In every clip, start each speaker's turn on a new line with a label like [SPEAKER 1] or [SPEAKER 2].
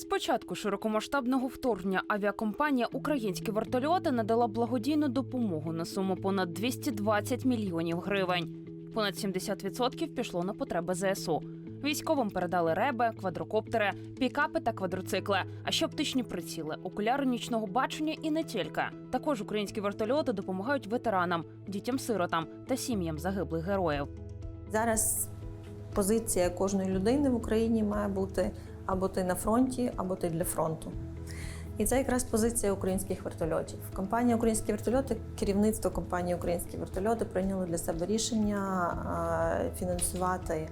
[SPEAKER 1] З початку широкомасштабного вторгнення авіакомпанія Українські вертольоти надала благодійну допомогу на суму понад 220 мільйонів гривень. Понад 70% пішло на потреби ЗСУ. Військовим передали реби, квадрокоптери, пікапи та квадроцикли, а ще оптичні приціли, окуляри нічного бачення і не тільки. Також українські вертольоти допомагають ветеранам, дітям-сиротам та сім'ям загиблих героїв.
[SPEAKER 2] Зараз позиція кожної людини в Україні має бути або ти на фронті, або ти для фронту. І це якраз позиція українських вертольотів. Компанія Українські вертольоти, керівництво компанії Українські вертольоти прийняло для себе рішення фінансувати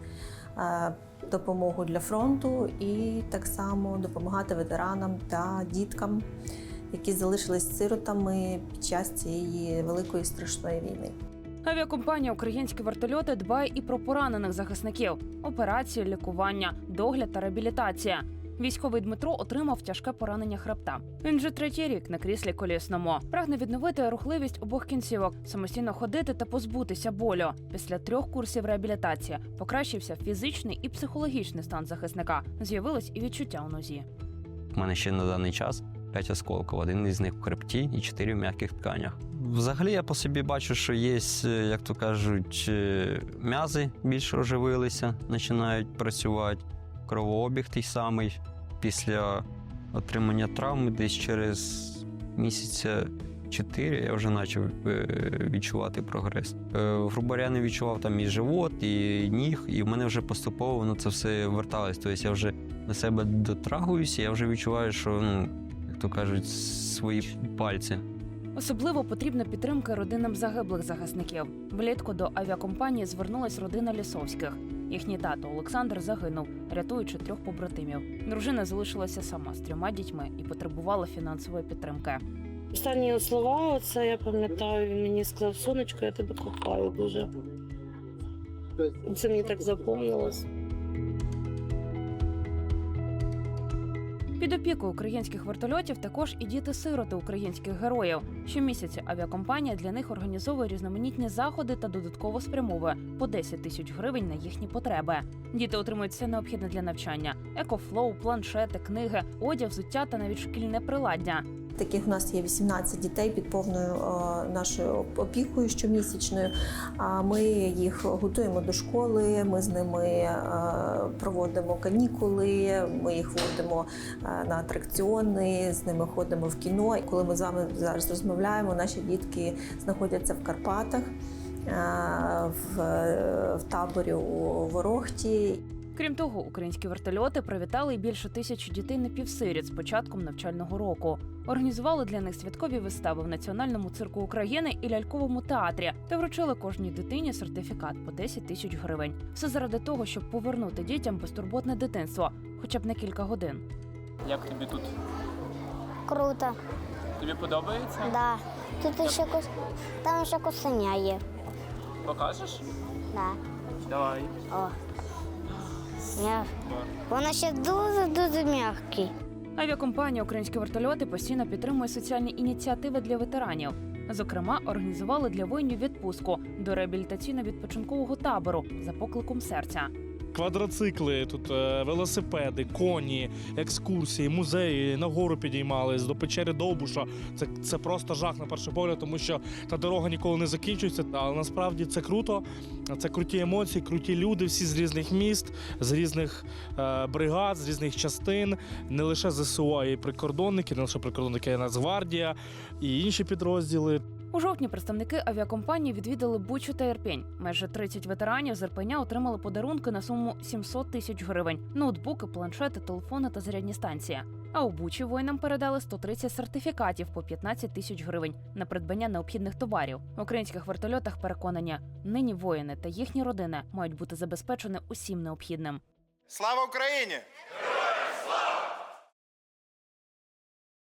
[SPEAKER 2] допомогу для фронту і так само допомагати ветеранам та діткам, які залишились сиротами під час цієї великої страшної війни.
[SPEAKER 1] Авіакомпанія Українські вертольоти дбає і про поранених захисників: операції, лікування, догляд та реабілітація. Військовий Дмитро отримав тяжке поранення хребта. Він вже третій рік на кріслі колісному. Прагне відновити рухливість обох кінцівок, самостійно ходити та позбутися болю. Після трьох курсів реабілітації покращився фізичний і психологічний стан захисника. З'явилось і відчуття у нозі.
[SPEAKER 3] У мене ще на даний час 5 осколків, один із них в хребті і 4 в м'яких тканях. Взагалі я по собі бачу, що є, е, як то кажуть, е, м'язи більше оживилися, починають працювати, кровообіг той самий. Після отримання травми десь через місяця 4 я вже почав е, відчувати прогрес. Е, Грубо говоря, я не відчував там і живот, і ніг, і в мене вже поступово воно це все верталось. Тобто я вже на себе дотрагуюся, я вже відчуваю, що ну, як то кажуть, свої пальці.
[SPEAKER 1] Особливо потрібна підтримка родинам загиблих захисників. Влітку до авіакомпанії звернулась родина Лісовських. Їхній тато Олександр загинув, рятуючи трьох побратимів. Дружина залишилася сама з трьома дітьми і потребувала фінансової підтримки.
[SPEAKER 4] Останні слова, оце я пам'ятаю, він мені сказав, сонечко, я тебе кохаю дуже. Це мені так запомнилось.
[SPEAKER 1] Під опікою українських вертольотів також і діти-сироти українських героїв. Щомісяця авіакомпанія для них організовує різноманітні заходи та додатково спрямовує по 10 тисяч гривень на їхні потреби. Діти отримують все необхідне для навчання: екофлоу, планшети, книги, одяг, взуття та навіть шкільне приладдя.
[SPEAKER 2] Таких у нас є 18 дітей під повною е, нашою опікою щомісячною. А ми їх готуємо до школи. Ми з ними е, проводимо канікули. Ми їх водимо е, на атракціони, з ними ходимо в кіно. І коли ми з вами зараз розмовляємо, наші дітки знаходяться в Карпатах. В, в таборі у Ворохті
[SPEAKER 1] Крім того, українські вертольоти привітали й більше тисячі дітей напівсиріт з початком навчального року. Організували для них святкові вистави в Національному цирку України і ляльковому театрі та вручили кожній дитині сертифікат по 10 тисяч гривень. Все заради того, щоб повернути дітям безтурботне дитинство, хоча б на кілька годин.
[SPEAKER 5] Як тобі тут?
[SPEAKER 6] Круто,
[SPEAKER 5] Тобі подобається?
[SPEAKER 6] да. Тут ще кус... там ще кусеня є.
[SPEAKER 5] Покажеш?
[SPEAKER 6] Да.
[SPEAKER 5] Давай.
[SPEAKER 6] О. Вона ще дуже-дуже м'який.
[SPEAKER 1] Авіакомпанія Українські вертольоти постійно підтримує соціальні ініціативи для ветеранів. Зокрема, організували для воїнів відпустку до реабілітаційно-відпочинкового табору за покликом серця.
[SPEAKER 7] Квадроцикли, тут е, велосипеди, коні, екскурсії, музеї, нагору підіймались до печери Довбуша. Це, це просто жах на перший погляд, тому що та дорога ніколи не закінчується. Але насправді це круто. Це круті емоції, круті люди, всі з різних міст, з різних е, бригад, з різних частин. Не лише ЗСУ, а й прикордонники, не лише прикордонники, а й Нацгвардія і інші підрозділи.
[SPEAKER 1] У жовтні представники авіакомпанії відвідали Бучу та Ірпінь. Майже 30 ветеранів з Ірпеня отримали подарунки на суму 700 тисяч гривень: ноутбуки, планшети, телефони та зарядні станції. А у Бучі воїнам передали 130 сертифікатів по 15 тисяч гривень на придбання необхідних товарів. В українських вертольотах переконані, нині воїни та їхні родини мають бути забезпечені усім необхідним.
[SPEAKER 8] Слава Україні!